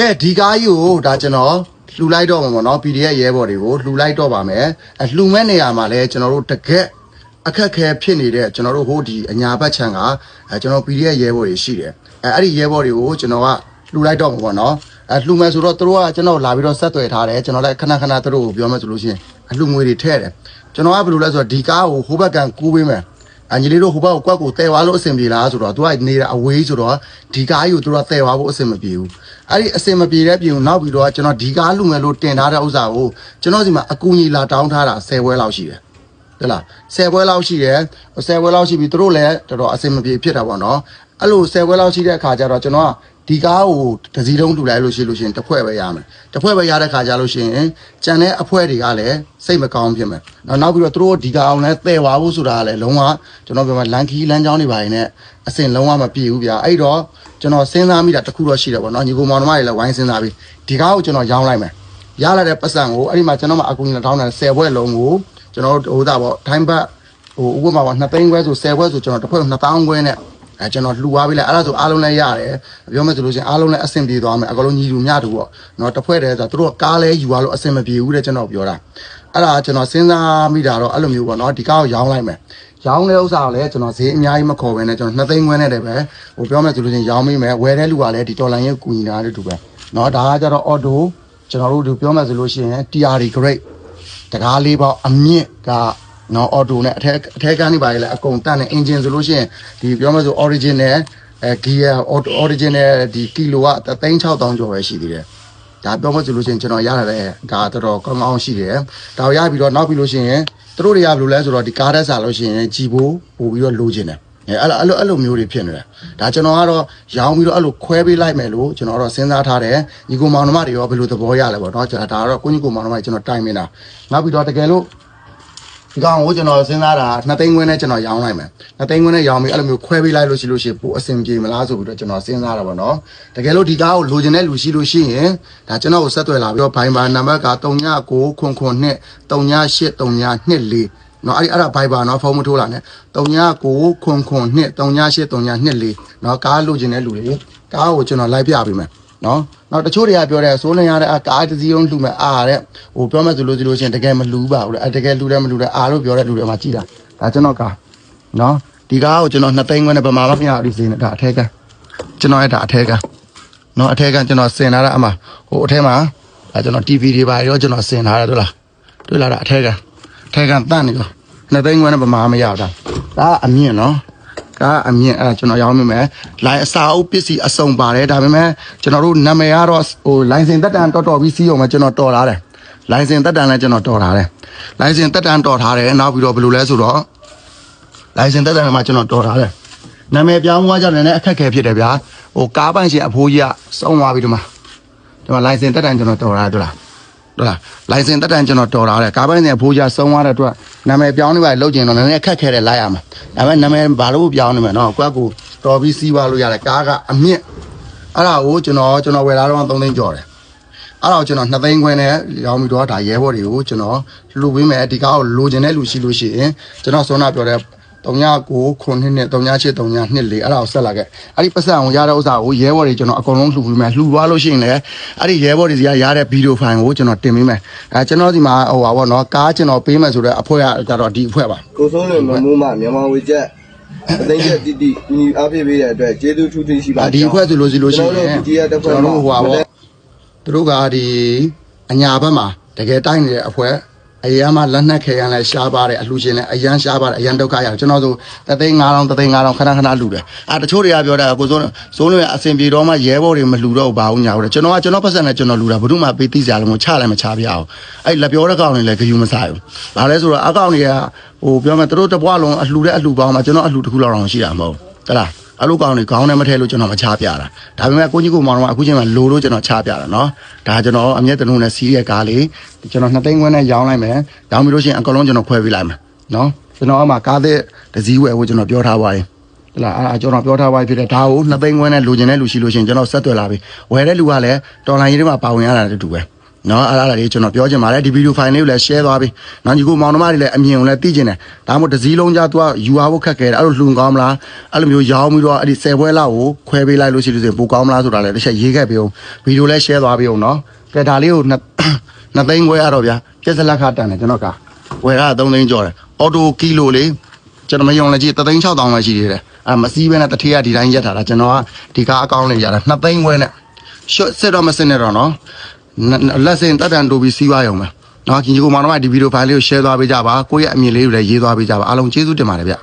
ကဲဒီကားကြီးကိုဒါကျွန်တော်လှူလိုက်တော့မှာပေါ့နော် PDF ရဲဘော်တွေကိုလှူလိုက်တော့ပါမယ်အလှူမဲ့နေရာမှာလဲကျွန်တော်တို့တကက်အခက်ခဲဖြစ်နေတဲ့ကျွန်တော်တို့ဟိုဒီအညာဘက်ခြမ်းကအဲကျွန်တော် PDF ရဲဘော်တွေရှိတယ်အဲအဲ့ဒီရဲဘော်တွေကိုကျွန်တော်ကလှူလိုက်တော့မှာပေါ့နော်အဲလှူမယ်ဆိုတော့သူတို့ကကျွန်တော်လာပြီးတော့ဆက်သွယ်ထားတယ်ကျွန်တော်လည်းခဏခဏသူတို့ကိုပြောမယ်ဆိုလို့ရှိရင်အလှူငွေတွေထည့်တယ်ကျွန်တော်ကဘယ်လိုလဲဆိုတော့ဒီကားကိုဟိုဘက်ကန်ကူးပေးမယ် အန်ဂျီလီတို့ဟိုဘက်ကိုကွက်ကိုတဲသွားလို့အဆင်ပြေလားဆိုတော့သူကနေတာအဝေးဆိုတော့ဒီကားကြီးကိုသူကတဲသွားဖို့အဆင်မပြေဘူးအဲ့ဒီအဆင်မပြေတဲ့ပြင်ကိုနောက်ပြီးတော့ကျွန်တော်ဒီကားလူငယ်လို့တင်ထားတဲ့ဥစ္စာကိုကျွန်တော်စီမှာအကူကြီးလာတောင်းထားတာ10ပွဲလောက်ရှိတယ်ဟုတ်လား10ပွဲလောက်ရှိတယ်10ပွဲလောက်ရှိပြီသူတို့လည်းတော်တော်အဆင်မပြေဖြစ်တာပေါ့နော်အဲ့လို10ပွဲလောက်ရှိတဲ့အခါကျတော့ကျွန်တော်က ဒီကားကိုတစ်စီးလုံးတူလိုက်လို့ရှိလို့ရှိရင်တစ်ဖွဲ့ပဲရမယ်တစ်ဖွဲ့ပဲရတဲ့ခါကျလို့ရှိရင်ကြံတဲ့အဖွဲတွေကလည်းစိတ်မကောင်းဖြစ်မယ်နောက်နောက်ပြီးတော့သူတို့ဒီကားအောင်လဲတဲသွားဖို့ဆိုတာကလည်းလုံးဝကျွန်တော်ပြောမှာလန်ခီလမ်းကြောင်းတွေပါရင်လည်းအစင်လုံးဝမပြေဘူးဗျာအဲ့တော့ကျွန်တော်စဉ်းစားမိတာတစ်ခုတော့ရှိတယ်ပေါ့နော်ညီကောင်မောင်နှမတွေလည်းဝိုင်းစဉ်းစားပြီးဒီကားကိုကျွန်တော်ရောင်းလိုက်မယ်ရလာတဲ့ပတ်စံကိုအဲ့ဒီမှာကျွန်တော်မှအကူကြီးတောင်းတယ်10ဘွဲ့လုံးကိုကျွန်တော်တို့ဟိုသားပေါ့ထိုင်းဘတ်ဟိုဥပမာပေါ့2သိန်းခွဲဆို10ဘွဲ့ဆိုကျွန်တော်တစ်ဖွဲ့2000ခွဲနဲ့ အဲကျွန်တော်လှူသွားပြီလေအဲ့ဒါဆိုအားလုံးလည်းရတယ်ပြောမယ်ဆိုလို့ရှိရင်အားလုံးလည်းအဆင်ပြေသွားမယ်အကလုံးညီလူမျှတူပေါ့နော်တစ်ဖွဲ့တည်းဆိုတော့သူတို့ကားလဲယူသွားလို့အဆင်မပြေဘူးတဲ့ကျွန်တော်ပြောတာအဲ့ဒါကျွန်တော်စဉ်းစားမိတာတော့အဲ့လိုမျိုးပေါ့နော်ဒီကားကိုရောင်းလိုက်မယ်ရောင်းတဲ့ဥစ္စာကိုလည်းကျွန်တော်ဈေးအများကြီးမခေါ်ဘဲနဲ့ကျွန်တော်2သိန်းခွဲနဲ့တည်းပဲဟိုပြောမယ်ဆိုလို့ရှိရင်ရောင်းမိမယ်ဝယ်တဲ့လူကလည်းဒီတော်လိုင်းရဲ့ကူညီတာတူပဲနော်ဒါကကြတော့ auto ကျွန်တော်တို့ဒီပြောမယ်ဆိုလို့ရှိရင် TRD grade တကားလေးပေါ့အမြင့်က နော်အော်တိုနဲ့အထက်အထက်ကန်းနေပါလေအကုန်တန့်နေအင်ဂျင်ဆိုလို့ရှိရင်ဒီပြောမှဆို original အဲ gear original ဒီကီလိုက36000ကျော်ပဲရှိသေးတယ်ဒါပြောမှဆိုလို့ရှိရင်ကျွန်တော်ရတာလည်းဒါတော်တော်ကောင်းကောင်းရှိတယ်ဒါကိုရပြီးတော့နောက်ပြီးလို့ရှိရင်သူတို့တွေကဘယ်လိုလဲဆိုတော့ဒီကားတက်စားလို့ရှိရင်ကြည်ဖို့ပို့ပြီးတော့လိုချင်တယ်အဲအဲ့လိုအဲ့လိုအဲ့လိုမျိုးတွေဖြစ်နေတယ်ဒါကျွန်တော်ကတော့ရောင်းပြီးတော့အဲ့လိုခွဲပေးလိုက်မယ်လို့ကျွန်တော်တော့စဉ်းစားထားတယ်ညီကိုမောင်နှမတွေရောဘယ်လိုသဘောရလဲပေါ့နော်ကျွန်တော်ဒါကတော့ကိုညီကိုမောင်နှမတွေကျွန်တော်တိုင်မင်တာနောက်ပြီးတော့တကယ်လို့ ဒီကောင်ကိုကျွန်တော်စဉ်းစားတာနှစ်သိန်းခွင်းနဲ့ကျွန်တော်ရောင်းလိုက်မယ်နှစ်သိန်းခွင်းနဲ့ရောင်းပြီးအဲ့လိုမျိုးခွဲပေးလိုက်လို့ရှိလို့ရှိရင်ပိုအဆင်ပြေမလားဆိုပြီးတော့ကျွန်တော်စဉ်းစားတာပေါ့နော်တကယ်လို့ဒီကားကိုလိုချင်တဲ့လူရှိလို့ရှိရင်ဒါကျွန်တော်ကိုဆက်သွယ်လာပြီးတော့ဘိုင်ဘာနံပါတ်က39ခွန်ခွန်နှစ်38 3924နော်အဲ့ဒီအဲ့ဒါဘိုင်ဘာနော်ဖုန်းမထိုးလာနဲ့39ခွန်ခွန်နှစ်38 3924နော်ကားလိုချင်တဲ့လူတွေကားကိုကျွန်တော်လိုက်ပြပေးမယ်နော် နောက်တချို့တွေကပြောတယ်စိုးလင်ရတဲ့အာကားတစ်စီးလုံးလှူမယ်အာတဲ့ဟိုပြောမယ်ဆိုလို့ဆိုလို့ရှိရင်တကယ်မလှူပါဘူးလေအဲတကယ်လှူတယ်မလှူတယ်အာလို့ပြောတဲ့လူတွေမှာကြည်တာဒါကျွန်တော်ကားနော်ဒီကားကိုကျွန်တော်နှစ်သိန်းခွဲနဲ့ဗမာမမြဒီစီနဲ့ဒါအထက်ကကျွန်တော်ရဲ့ဒါအထက်ကနော်အထက်ကကျွန်တော်စင်လာတာအမဟိုအထက်မှာဒါကျွန်တော် TV တွေပါရောကျွန်တော်စင်လာတာတွေ့လားတွေ့လားဒါအထက်ကထက်ကတန့်နေရောနှစ်သိန်းခွဲနဲ့ဗမာမရတာဒါအမြင့်နော် ကအမြင့်အဲ့ဒါကျွန်တော်ရောင်းမိမယ်လိုင်းအစာအုပ်ပစ္စည်းအစုံပါတယ်ဒါပေမဲ့ကျွန်တော်တို့နာမည်ကတော့ဟိုလိုင်စင်တက်တန်တော်တော်ပြီးစီးအောင်မယ်ကျွန်တော်တော်ထားတယ်လိုင်စင်တက်တန်လည်းကျွန်တော်တော်ထားတယ်လိုင်စင်တက်တန်တော်ထားတယ်နောက်ပြီးတော့ဘယ်လိုလဲဆိုတော့လိုင်စင်တက်တန်မှာကျွန်တော်တော်ထားတယ်နာမည်ပြောင်းသွားကြတယ်လည်းအခက်ခဲဖြစ်တယ်ဗျာဟိုကားပိုင်ရှင်အဖိုးကြီးကစောင်းသွားပြီဒီမှာဒီမှာလိုင်စင်တက်တန်ကျွန်တော်တော်ထားတယ်တွေ့လား ဟုတ်လားလိုင်စင်တက်တန်ကျွန်တော်တော်ထားတယ်ကားပိုင်ရှင်အဖိုးကြီးကဆုံးသွားတဲ့အတွက်နာမည်ပြောင်းနေပါလေလောက်ကျင်တော့နည်းနည်းအခက်ခဲတယ်လိုက်ရမှာဒါပေမဲ့နာမည်ဘာလို့ပြောင်းနေမှာနော်ကွက်ကိုတော်ပြီးစီးပါလို့ရတယ်ကားကအမြင့်အဲ့ဒါကိုကျွန်တော်ကျွန်တော်ဝယ်လာတော့3သိန်းကျော်တယ်အဲ့ဒါကိုကျွန်တော်2သိန်းခွဲနဲ့ရောင်းပြီးတော့ဒါရဲဘော်တွေကိုကျွန်တော်လှူပေးမယ်ဒီကားကိုလိုချင်တဲ့လူရှိလို့ရှိရင်ကျွန်တော်စောနာပြောတဲ့ 39ခုနှစ်နဲ့38 39နှစ်လေအဲ့ဒါကိုဆက်လာခဲ့အဲ့ဒီပတ်စံကိုရတဲ့ဥစ္စာကိုရဲဘော်တွေကျွန်တော်အကုန်လုံးလှူပေးမယ်လှူသွားလို့ရှိရင်လည်းအဲ့ဒီရဲဘော်တွေစီကရတဲ့ဗီဒီယိုဖိုင်ကိုကျွန်တော်တင်ပေးမယ်အဲကျွန်တော်ဒီမှာဟိုပါဗောနော်ကားကျွန်တော်ပေးမယ်ဆိုတော့အဖွဲ့ကကြတော့ဒီအဖွဲ့ပါကိုစိုးလွင်မမိုးမမြန်မာဝေချက်အသိချက်တီတီညီအားပေးပေးတဲ့အတွက်ကျေးဇူးထူးထူးရှိပါအာဒီအဖွဲ့ဆိုလို့စီလို့ရှိရင်ဒီရတဲ့ဖွဲ့ကျွန်မှာတော်တို့ဟိုပါဗောသူတို့ကဒီအညာဘက်မှာတကယ်တိုက်နေတဲ့အဖွဲ့ အရန်မှာလက်နက်ခဲရန်လဲရှားပါတယ်အလှရှင်လဲအရန်ရှားပါတယ်အရန်ဒုက္ခရတယ်ကျွန်တော်ဆိုတသိန်း9000တသိန်း9000ခဏခဏလှူတယ်အာတချို့တွေကပြောတာကိုစိုးစိုးလို့အစင်ပြေတော့မှရဲဘော်တွေမလှူတော့ဘာဘူးညာဘူးကျွန်တော်ကကျွန်တော်ပတ်စံနဲ့ကျွန်တော်လှူတာဘယ်သူမှပေးသိစရာလုံးမချလိုက်မချပြအောင်အဲ့လက်ပြောတဲ့ကောင်တွေလည်းဂယုမဆိုင်ဘူးဘာလဲဆိုတော့အကောင်တွေကဟိုပြောမယ်သူတို့တပွားလုံးအလှူတဲ့အလှူပေါင်းမှာကျွန်တော်အလှူတစ်ခုလောက်တော့ရှိတာမဟုတ်တလား အဲ့လိုကောင်တွေခေါင်းနဲ့မထည့်လို့ကျွန်တော်မချပြတာဒါပေမဲ့ကိုကြီးကိုမောင်တော့အခုချိန်မှာလိုလို့ကျွန်တော်ချပြတာနော်ဒါကျွန်တော်အမျက်တနှုံနဲ့စီးရဲကားလေးကျွန်တော်နှစ်သိန်းခွန်းနဲ့ရောင်းလိုက်မယ်ရောင်းပြီးလို့ရှိရင်အကလုံးကျွန်တော်ခွဲပေးလိုက်မယ်နော်ကျွန်တော်အမှကားတဲ့ဒစည်းဝယ်ဖို့ကျွန်တော်ပြောထားပါရင်ဟလာအဲ့ကျွန်တော်ပြောထားပါဖြစ်တယ်ဒါကိုနှစ်သိန်းခွန်းနဲ့လိုချင်တဲ့လူရှိလို့ရှိရင်ကျွန်တော်ဆက်သွယ်လာပြီဝယ်တဲ့လူကလည်းတော်လိုင်းရေးတွေမှာပါဝင်ရတာတူပဲ နော်အဲ့ဒါလေးကျွန်တော်ပြောချင်ပါတယ်ဒီဗီဒီယိုဖိုင်လေးကိုလည်း share သွားပြီနော်ညီကိုမောင်နှမတွေလည်းအမြင်ကိုလည်းသိချင်တယ်ဒါမှမဟုတ်တစ်စည်းလုံးကြားသူကယူအားဖို့ခက်ခဲတယ်အဲ့လိုလှူကောင်းမလားအဲ့လိုမျိုးရောင်းပြီးတော့အဲ့ဒီ10ပွဲလောက်ကိုခွဲပေးလိုက်လို့ရှိလို့ဆိုရင်ပိုကောင်းမလားဆိုတာလည်းတစ်ချက်ရေးခဲ့ပေးအောင်ဗီဒီယိုလည်း share သွားပေးအောင်နော်ကဲဒါလေးကိုနှစ်နှစ်သိန်းခွဲရတော့ဗျာပြက်စလက်ခတန်တယ်ကျွန်တော်ကဝယ်ရ3သိန်းကျော်တယ်အော်တိုကီလိုလေးကျွန်တော်မယုံလည်းကြည့်3သိန်း6000ပဲရှိသေးတယ်အဲမစည်းပဲနဲ့တထေးကဒီတိုင်းရက်ထားတာကျွန်တော်ကဒီကားအကောင့်လေးရတာ2သိန်းခွဲနဲ့ရှေ့စစ်တော့မစစ်နဲ့တော့နော် လက်စင်တက်တန်တူပြီးစီးပွားရုံပဲနော်ခင်ကြီးကိုမောင်နှမဒီဗီဒီယိုဖိုင်လေးကို share သွားပေးကြပါကိုယ့်ရဲ့အမြင်လေးကိုလည်းရေးသွားပေးကြပါအားလုံးကျေးဇူးတင်ပါတယ်ဗျ